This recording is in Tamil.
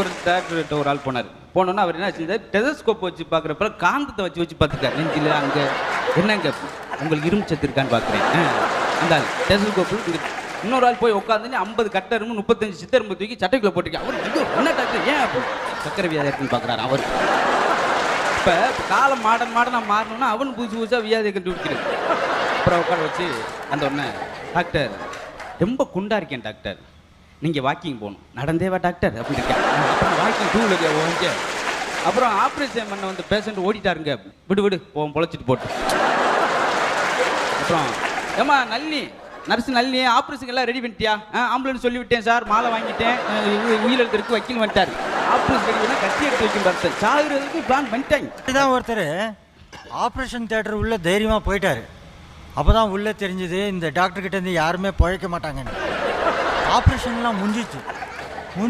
ஒரு டேரக்டர்கிட்ட ஒரு ஆள் போனார். போனோன்னா அவர் என்ன செஞ்சார்? டெலஸ்கோப் வச்சு பார்க்குறப்ப காந்தத்தை வச்சு வச்சு பார்த்துருக்காரு. நெஞ்சில் அங்கே என்னங்க உங்களுக்கு இரும்பு சத்து இருக்கான்னு பார்க்குறேன். அந்த ஆள். டெலஸ்கோப் இன்னொரு ஆள் போய் உட்காந்து ஐம்பது கட்டரும்பு முப்பத்தஞ்சு சித்தரும்பு தூக்கி சட்டைக்குள்ளே போட்டிருக்கேன் அவர் ஐயோ என்ன டாக்டர் ஏன் அப்போ சக்கரை வியாதி இருக்குன்னு பார்க்குறாரு அவர். இப்போ காலம் மாடன் மாடனாக மாறணும்னா அவன் புதுசு பூஜா வியாதியை கண்டுபிடிக்கிறது. அப்புறம் உட்கார வச்சு அந்த உடனே டாக்டர் ரொம்ப குண்டா இருக்கேன் டாக்டர் நீங்கள் வாக்கிங் போகணும். நடந்தேவா டாக்டர் அப்படின்னு இருக்கேன். அப்புறம் வாக்கிங் டூ வீலர் ஓகே அப்புறம் ஆப்ரேஷன் பண்ண வந்து பேஷண்ட் ஓடிட்டாருங்க. விடு விடு போவோம் பொழைச்சிட்டு போட்டு. அப்புறம் ஏம்மா நல்லி நர்ஸ் நல்லி ஆப்ரேஷன் எல்லாம் ரெடி பண்ணிட்டியா? ஆ ஆம்புலன்ஸ் சொல்லிவிட்டேன் சார் மாலை வாங்கிட்டேன். அஹ் உ- வக்கீல் வந்துட்டார். ஆப்ரேஷன் ரெடி பண்ணால் கட்டி எடுத்து வைக்கும் பார்த்தேன் சாகுறதுக்கு பிளான் பண்ணிட்டாங்க. இதுதான் ஒருத்தர் ஆப்ரேஷன் தேட்டர் உள்ளே தைரியமாக போயிட்டார். அப்போ தான் உள்ளே தெரிஞ்சது இந்த டாக்டர் இருந்து யாருமே பழைக்க மாட்டாங்கன்னு. ஆப்ரேஷன்லாம் முடிஞ்சிச்சு